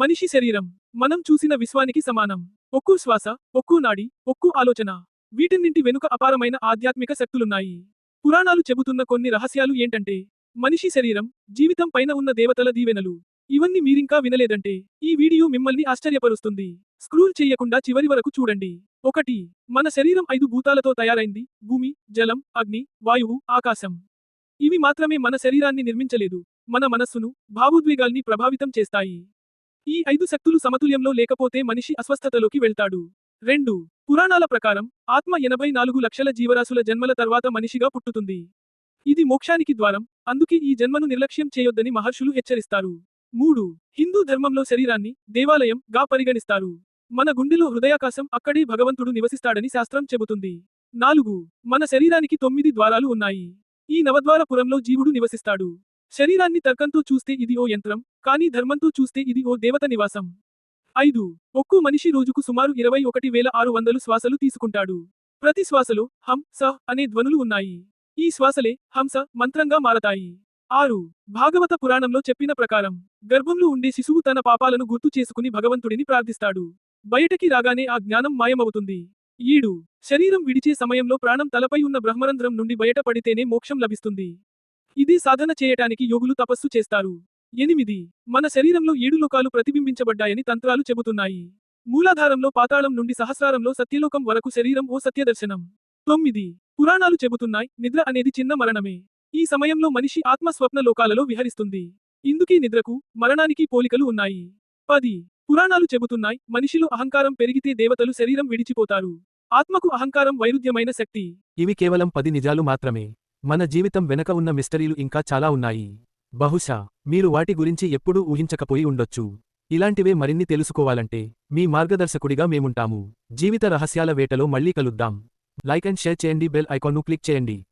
మనిషి శరీరం మనం చూసిన విశ్వానికి సమానం. ఒక్కో శ్వాస ఒక్కో నాడి ఒక్కో ఆలోచన. వీటన్నింటి వెనుక అపారమైన ఆధ్యాత్మిక శక్తులున్నాయి. పురాణాలు చెబుతున్న కొన్ని రహస్యాలు ఏంటంటే మనిషి శరీరం జీవితం పైన ఉన్న దేవతల దీవెనలు. ఇవన్నీ మీరింకా వినలేదంటే ఈ వీడియో మిమ్మల్ని ఆశ్చర్యపరుస్తుంది. స్క్రూల్ చేయకుండా చివరి వరకు చూడండి. ఒకటి మన శరీరం ఐదు భూతాలతో తయారైంది. భూమి జలం అగ్ని వాయువు ఆకాశం. ఇవి మాత్రమే మన శరీరాన్ని నిర్మించలేదు. మన మనస్సును భావోద్వేగాల్ని ప్రభావితం చేస్తాయి. ఈ ఐదు శక్తులు సమతుల్యంలో లేకపోతే మనిషి అస్వస్థతలోకి వెళ్తాడు. రెండు. పురాణాల ప్రకారం ఆత్మ ఎనభై నాలుగు లక్షల జీవరాశుల జన్మల తర్వాత మనిషిగా పుట్టుతుంది. ఇది మోక్షానికి ద్వారం అందుకే ఈ జన్మను నిర్లక్ష్యం చేయొద్దని మహర్షులు హెచ్చరిస్తారు. మూడు. హిందూ ధర్మంలో శరీరాన్ని దేవాలయం గా పరిగణిస్తారు. మన గుండెలో హృదయాకాశం అక్కడే భగవంతుడు నివసిస్తాడని శాస్త్రం చెబుతుంది. నాలుగు. మన శరీరానికి తొమ్మిది ద్వారాలు ఉన్నాయి. ఈ నవద్వారపురంలో జీవుడు నివసిస్తాడు. శరీరాన్ని తర్కంతో చూస్తే ఇది ఓ యంత్రం కానీ ధర్మంతో చూస్తే ఇది ఓ దేవత నివాసం. ఐదు. ఒక్కో మనిషి రోజుకు సుమారు ఇరవై ఒకటి వేల ఆరు వందలు శ్వాసలు తీసుకుంటాడు. ప్రతి శ్వాసలో హం స అనే ధ్వనులు ఉన్నాయి. ఈ శ్వాసలే హంస మంత్రంగా మారతాయి. ఆరు. భాగవత పురాణంలో చెప్పిన ప్రకారం గర్భంలో ఉండే శిశువు తన పాపాలను గుర్తు చేసుకుని భగవంతుడిని ప్రార్థిస్తాడు. బయటకి రాగానే ఆ జ్ఞానం మాయమవుతుంది. ఏడు. శరీరం విడిచే సమయంలో ప్రాణం తలపై ఉన్న బ్రహ్మరంధ్రం నుండి బయటపడితేనే మోక్షం లభిస్తుంది. ఇది సాధన చేయటానికి యోగులు తపస్సు చేస్తారు. ఎనిమిది. మన శరీరంలో ఏడు లోకాలు ప్రతిబింబించబడ్డాయని తంత్రాలు చెబుతున్నాయి. మూలాధారంలో పాతాళం నుండి సహస్రారంలో సత్యలోకం వరకు శరీరం ఓ సత్యదర్శనం. తొమ్మిది. పురాణాలు చెబుతున్నాయి నిద్ర అనేది చిన్న మరణమే. ఈ సమయంలో మనిషి ఆత్మ స్వప్న లోకాలలో విహరిస్తుంది. ఇందుకే నిద్రకు మరణానికి పోలికలు ఉన్నాయి. పది. పురాణాలు చెబుతున్నాయి మనిషిలో అహంకారం పెరిగితే దేవతలు శరీరం విడిచిపోతారు. ఆత్మకు అహంకారం వైరుధ్యమైన శక్తి. ఇవి కేవలం పది నిజాలు మాత్రమే. మన జీవితం వెనక ఉన్న మిస్టరీలు ఇంకా చాలా ఉన్నాయి. బహుశా మీరు వాటి గురించి ఎప్పుడూ ఊహించకపోయి ఉండొచ్చు. ఇలాంటివే మరిన్ని తెలుసుకోవాలంటే మీ మార్గదర్శకుడిగా మేముంటాము. జీవిత రహస్యాల వేటలో మళ్ళీ కలుద్దాం. లైక్ అండ్ షేర్ చేయండి బెల్ ఐకాన్ను క్లిక్ చేయండి.